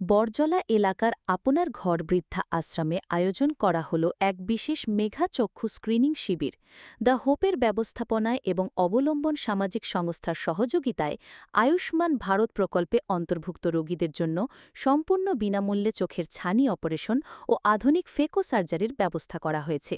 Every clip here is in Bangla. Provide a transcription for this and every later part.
বরজলা এলাকার আপনার ঘর বৃদ্ধা আশ্রমে আয়োজন করা হল এক বিশেষ মেঘা চক্ষু স্ক্রিনিং শিবির, দ্য হোপের ব্যবস্থাপনায় এবং অবলম্বন সামাজিক সংস্থার সহযোগিতায় আয়ুষ্মান ভারত প্রকল্পে অন্তর্ভুক্ত রোগীদের জন্য সম্পূর্ণ বিনামূল্যে চোখের ছানি অপারেশন ও আধুনিক ফেকো সার্জারির ব্যবস্থা করা হয়েছে।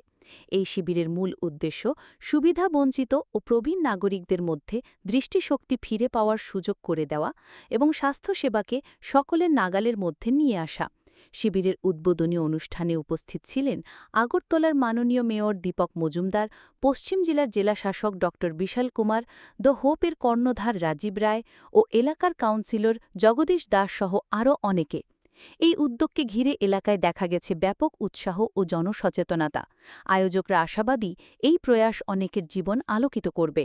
এই শিবিরের মূল উদ্দেশ্য সুবিধাবঞ্চিত ও প্রবীণ নাগরিকদের মধ্যে দৃষ্টিশক্তি ফিরে পাওয়ার সুযোগ করে দেওয়া এবং স্বাস্থ্যসেবাকে সকলের নাগালের মধ্যে নিয়ে আসা। শিবিরের উদ্বোধনী অনুষ্ঠানে উপস্থিত ছিলেন আগরতলার মাননীয় মেয়র দীপক মজুমদার, পশ্চিম জেলার জেলাশাসক ড বিশাল কুমার, দ্য হোপের কর্ণধার রাজীব রায় ও এলাকার কাউন্সিলর জগদীশ দাস সহ আরও অনেকে। এই উদ্যোগকে ঘিরে এলাকায় দেখা গেছে ব্যাপক উৎসাহ ও জনসচেতনতা। আয়োজকরা আশাবাদী এই প্রয়াস অনেকের জীবন আলোকিত করবে।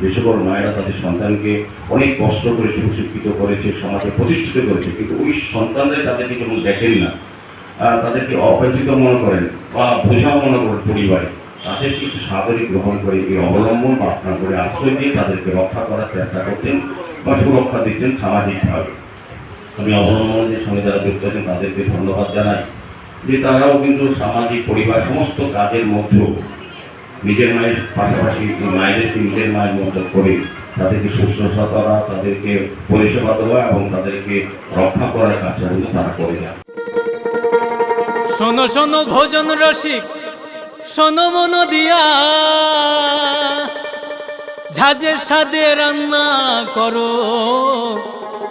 যে সকল মায়েরা তাদের সন্তানকে অনেক কষ্ট করে সুশিক্ষিত করেছে, সমাজে প্রতিষ্ঠিত করেছে, কিন্তু ওই সন্তানদের তাদেরকে দেখেন না তাদেরকে অপরিচিত মনে করেন বা বোঝা মনে করেন পরিবারে। তাদেরকে সাদরে গ্রহণ করে, এই অবলম্বন বা আপনার করে আশ্রয় দিয়ে তাদেরকে রক্ষা করার চেষ্টা করতেন বা সুরক্ষা সামাজিকভাবে। আমি অবলম্বনের সঙ্গে যারা যুক্ত আছেন, তাদেরকে ধন্যবাদ জানাই যে তারাও কিন্তু সামাজিক পরিবার, সমস্ত কাজের মধ্যেও নিজের মায়ের পাশাপাশি মায়েদেরকে নিজের মায়ের মতো করে তাদেরকে শুশ্রূষা করা, তাদেরকে পরিষেবা দেওয়া এবং তাদেরকে রক্ষা করার কাজটা কিন্তু তারা করে যান। শোনো শোনো ভোজন রসিক, শোনো মন দিয়া। ঝাঁঝের সাদে রান্না করো।